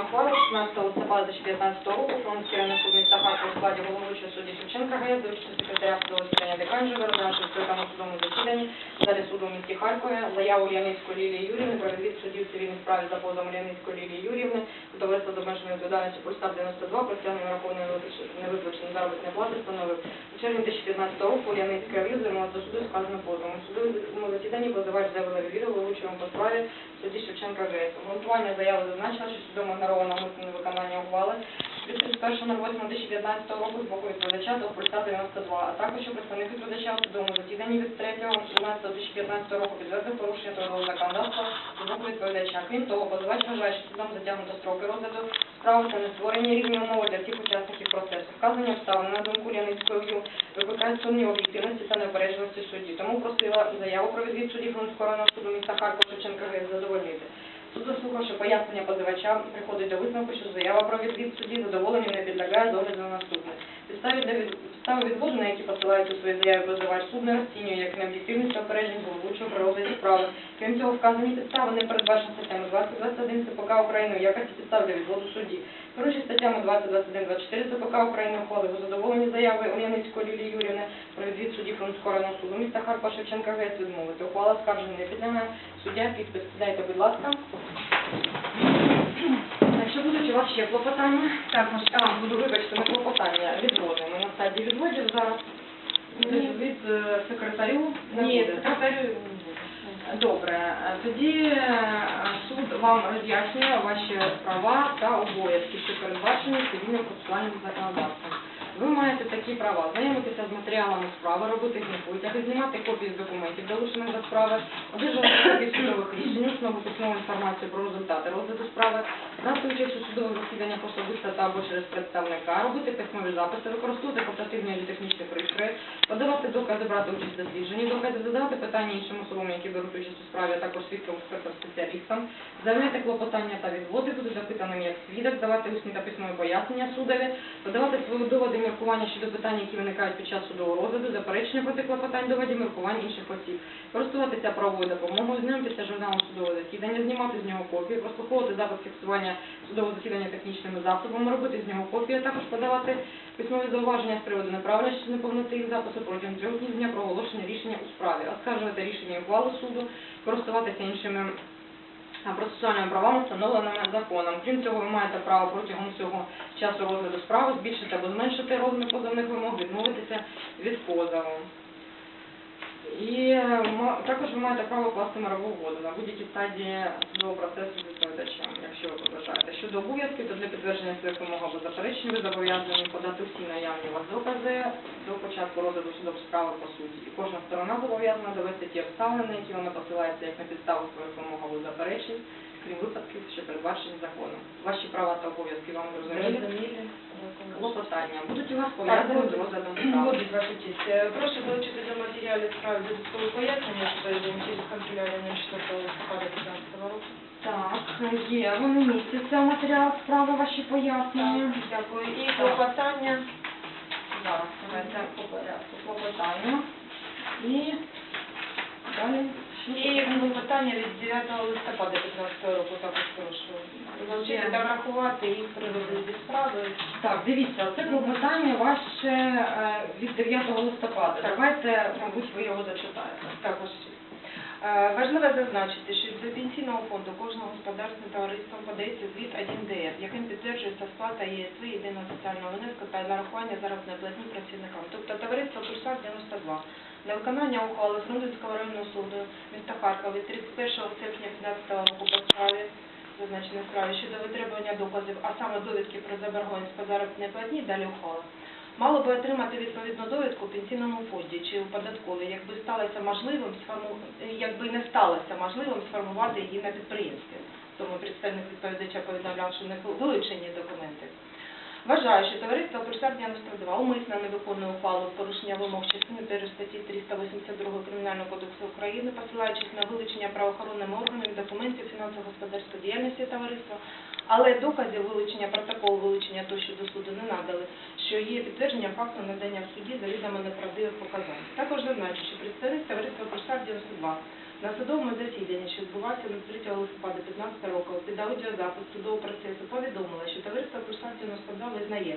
Остання ухвала 16 листопада 2015 року про керівник суду міста Харкова у складі головуючого судді Шевченка ГАЕС, до секретаря судового засідання Деканжева, розглянувши в судовому засіданні залі суду в місті Харкові заяву Яницької Лілії Юрівни про відвід в цивільній справі за позовом Яницької Лілії Юрівни до товариства з обмеженою відповідальністю Пульстар 92 про стягнення рахунку невиплаченої заробітної плати встановив у червні 2015 року Яницька РІ звернулася до суду з вказаним позовом. У судовому засіданні позивач заявила відвід головуючому по справі судді Шевченка ГС. Обґрунтування заяви зазначено, що судом умисне невиконання ухвали від 31.08.2015 року з боку відповідача до пульса 92, а також що представник відповідача у судовому засіданні від 3.12.2015 року підтвердив порушення трудового законодавства з боку відповідача. Крім того, позивач вважає, що судом затягнуто строки розгляду справи та не створені рівні умови для всіх учасників процесу. Вказані обставини, на думку Ляницької ВЮ, викликають сумнів об'єктивності та неопередженості судді. Тому просила заяву про відвід судді Фрунзького районного суду міста Харкова Шевченка задовольнити. Суд, заслухавши пояснення позивача, приходить до висновку, що заява про відвід судді задоволенню не підлягає з огляду на наступне. Підстави для відводу, на які посилається у своїй заяві позивач, суд не розцінює як необ'єктивність та опереджень головуючого при розгляді справи. Крім цього, вказані підстави не передбачені статтями 2021 ЦПК України в якості підстав для відводу судді. Керуючи статтями 20, 21, 24 ЦПК України ухвалив у задоволенні заяви Оляницької Лілії Юрівни про відвід судді Фрунзького суду міста Харкова Шевченка ГС відмовити. Ухвала скарження не підлягає. Суддя підпис. Дайте, будь ласка. Якщо будуть у вас ще клопотання, також, а, буду, вибачте, не клопотання, відводи. Ми на стадії відводів зараз. Ні. Від е, секретарю не Ні, буде. секретарю Добре, тоді е, суд вам роз'яснює ваші права та обов'язки, що передбачені цивільним процесуальним законодавством. Ви маєте такі права. Знайомитися з матеріалами справи, робити з них знімати копії з документів, долучених до справи, одержувати судових рішень, основу письмову інформацію про результати розгляду справи, брати участь у судових засіданнях особисто та або через представника, робити письмові записи, використовувати портативні або технічні пристрої, подавати докази, брати участь в дослідженні доказів, задавати питання іншим особам, які беруть участь у справі, а також свідкам, експертам, спеціалістам, заявляти клопотання та відводи, бути запитаним як свідок, давати усні та письмові пояснення судові, подавати свої доводи міркування щодо питань, які виникають під час судового розгляду, заперечення проти клопотань, доводів, міркувань інших осіб, користуватися правовою допомогою, з журналом судового засідання, знімати з нього копії, прослуховувати запис фіксування судового засідання технічними засобами, робити з нього копії, а також подавати письмові зауваження з приводу неправильності чи неповноти їх запису протягом трьох днів дня проголошення рішення у справі, оскаржувати рішення і ухвалу суду, користуватися іншими процесуальними правами, встановленими законом. Крім цього, ви маєте право протягом всього часу розгляду справи збільшити або зменшити розмір позовних вимог, відмовитися від позову. І е, також ви маєте право класти мирову угоду на будь-якій стадії судового процесу з відповідачем, якщо ви побажаєте. Щодо обов'язків, то для підтвердження своїх вимог або заперечень ви зобов'язані подати всі наявні вас докази до початку розгляду судової справи по суті. І кожна сторона зобов'язана довести ті обставини, які вона посилається як на підставу своїх вимог або заперечень, крім випадків, що передбачені законом. Ваші права та обов'язки вам зрозумілі? Клопотання. Будуть у вас пов'язані з розглядом справи. Будуть, ваша честь. Е, Прошу долучити до матеріалів справи додаткові пояснення, що передаємо через канцелярію 4 листопада 2015 року. Так, є, вони містяться в матеріалах справи, ваші пояснення. Дякую. І клопотання. Зараз, давайте по порядку. Клопотання. І далі. І клопотання від 9 листопада 2015 року також прошу. Долучити та врахувати їх при розгляді справи. Так, дивіться, це клопотання ваше е, від 9 листопада. Давайте, мабуть, ви його зачитаєте. Також важливо зазначити, що до пенсійного фонду кожного господарського товариства подається звіт 1ДР, яким підтверджується сплата ЄСВ єдиного соціального внеску та нарахування заробітної платні працівникам. Тобто товариство Курсак 92 на виконання ухвали Фрунзенського районного суду міста Харкова від 31 серпня 2015 року по справі зазначеної справі щодо витребування доказів, а саме довідки про заборгованість по заробітній платні, далі ухвала мало би отримати відповідну довідку в пенсійному фонді чи у податковій, якби сталося можливим якби не сталося можливим сформувати її на підприємстві. Тому представник відповідача повідомляв, що не вилучені документи. Вважаю, що товариство Курсак 92 умисно не виконує ухвалу з порушення вимог частини 1 статті 382 Кримінального кодексу України, посилаючись на вилучення правоохоронними органами документів фінансово-господарської діяльності товариства, але доказів вилучення протоколу вилучення тощо до суду не надали, що є підтвердженням факту надання в суді завідомо неправдивих показань. Також зазначу, що представник товариства Курсак 92 На судовому засіданні, що відбувався на 3 листопада 15 року, під аудіозапис судового процесу повідомила, що товариство Курсант 92 визнає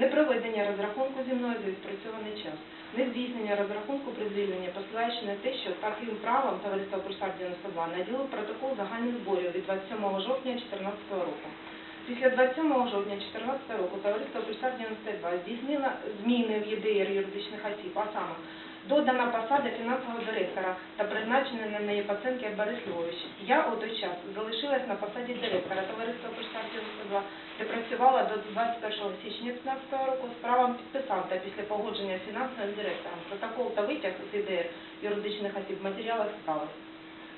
непроведення розрахунку зі мною за відпрацьований час, нездійснення розрахунку при звільненні, посилаючи на те, що таким правом товариство Курсант 92 наділив протокол загальних зборів від 27 жовтня 2014 року. Після 27 жовтня 2014 року товариство Пульсар 92 здійснило зміни в ЄДР юридичних осіб, а саме додана посада фінансового директора та призначений на неї Паценки Борис Львович. Я у той час залишилась на посаді директора товариства Пульсар 92, де працювала до 21 січня 2015 року з правом підписанта після погодження з фінансовим директором протокол та витяг з ЄДР юридичних осіб матеріалах справи.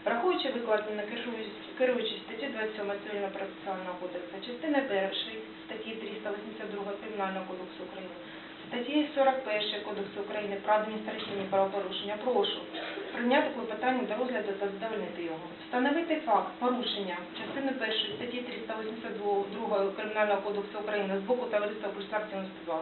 Враховуючи викладене, керуючись статті 27 Цивільного процесуального кодексу, частини першої статті 382 Кримінального кодексу України, статті 41 Кодексу України про адміністративні правопорушення, прошу прийняти клопотання до розгляду та задовольнити його. Встановити факт порушення частини першої статті 382 Кримінального кодексу України з боку товариства Пульсар 92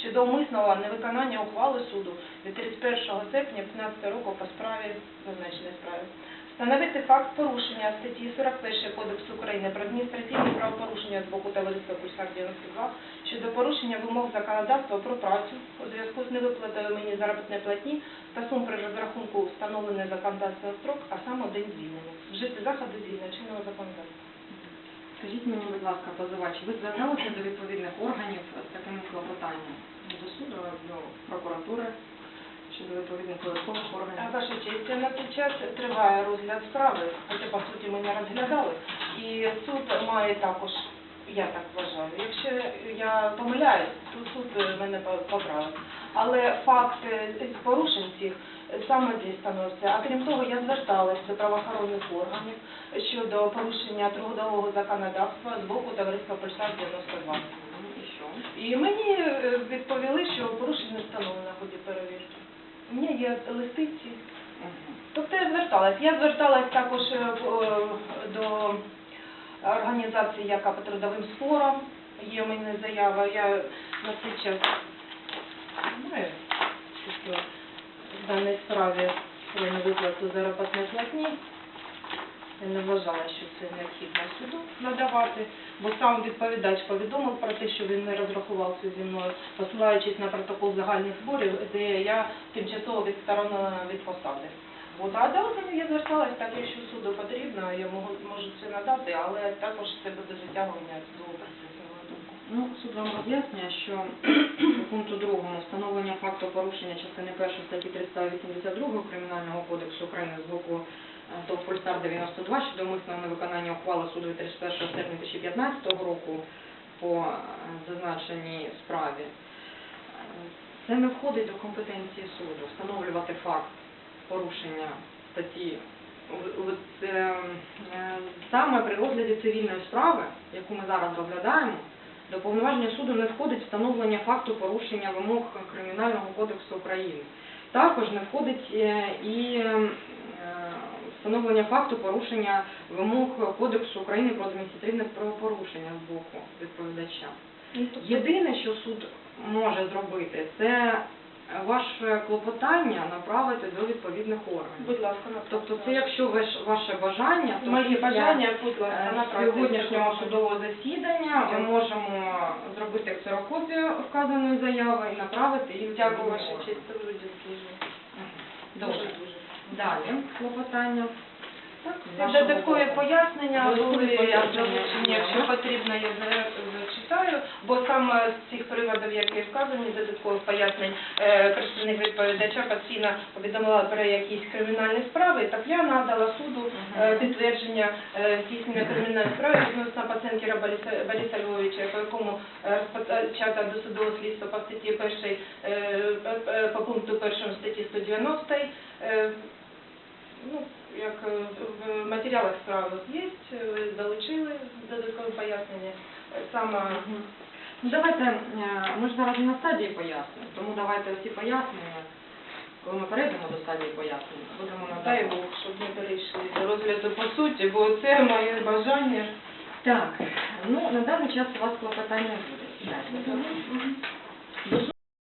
щодо умисного невиконання ухвали суду від 31 серпня 2015 року по справі зазначеної справи. Встановити факт порушення статті 41 Кодексу України про адміністративні правопорушення з боку товариства Пульсар 92 щодо порушення вимог законодавства про працю у зв'язку з невиплатою мені заробітної платні та сум при розрахунку встановлений законодавством строк, а саме день звільнення. Вжити заходи згідно чинного законодавства. Скажіть мені, будь ласка, позивач, ви зверталися до відповідних органів з такими клопотаннями? До суду, до прокуратури до відповідних додаткових А органів? Ваша честь, на цей час триває розгляд справи, хоча по суті ми не розглядали, і суд має також, я так вважаю, якщо я помиляюсь, то суд мене по- поправить. Але факт е, порушень цих саме здесь становиться. А крім того, я зверталась до правоохоронних органів щодо порушення трудового законодавства з боку товариства Пульсар 92. Ну, І що? І мені е, відповіли, що порушень не встановлено на ході перевірки. У мене є листиці. Тобто я зверталась. Я зверталась також е, е, до організації, яка по трудовим спорам. Є в мене заява. Я на цей час знаю, в даній справі про невиплату заробітної платні. Я не вважала, що це необхідно суду надавати, бо сам відповідач повідомив про те, що він не розрахувався зі мною, посилаючись на протокол загальних зборів, де я тимчасово відсторонена від посади. От, а органів я зверталась, так якщо суду потрібно, я можу, можу це надати, але також це буде затягування судового процесу. Ну, суд вам роз'яснює, що по пункту другому встановлення факту порушення частини першої статті 382 Кримінального кодексу України з боку ТОВ Пульсар 92 щодо умисного невиконання ухвали суду від 31 серпня 2015 року по е, зазначеній справі. Е, Це не входить до компетенції суду встановлювати факт порушення статті. Е, Саме при розгляді цивільної справи, яку ми зараз розглядаємо, до повноваження суду не входить встановлення факту порушення вимог Кримінального кодексу України. Також не входить і встановлення факту порушення вимог Кодексу України про адміністративне правопорушення з боку відповідача. Єдине, що суд може зробити, це ваше клопотання направити до відповідних органів. Будь ласка, на Тобто це якщо ваше бажання, то Мої бажання, будь е, ласка, направте. сьогоднішнього судового засідання ми можемо зробити ксерокопію вказаної заяви і направити її Дякую, ваша честь, дуже дякую. Добре. Далі клопотання. Так, Додаткові пояснення були залучені, якщо потрібно, я зачитаю, бо саме з цих приводів, які вказані, додаткових пояснень, е, представник відповідача постійно повідомила про якісь кримінальні справи, так я надала суду е, підтвердження е, здійснення кримінальної справи відносно Паценкіра Бориса, Львовича, по якому розпочато досудове слідство по статті е, по пункту першому статті 190. Е, Ну, як е, в матеріалах справи є, ви залучили додаткові пояснення. Е, Саме Ну, давайте, е, ми ж зараз не на стадії пояснень, тому давайте всі пояснення, коли ми перейдемо до стадії пояснень, будемо дай надавати. Бог, щоб не перейшли до розгляду по суті, бо це моє бажання. Так, ну на даний час у вас клопотання буде. До суду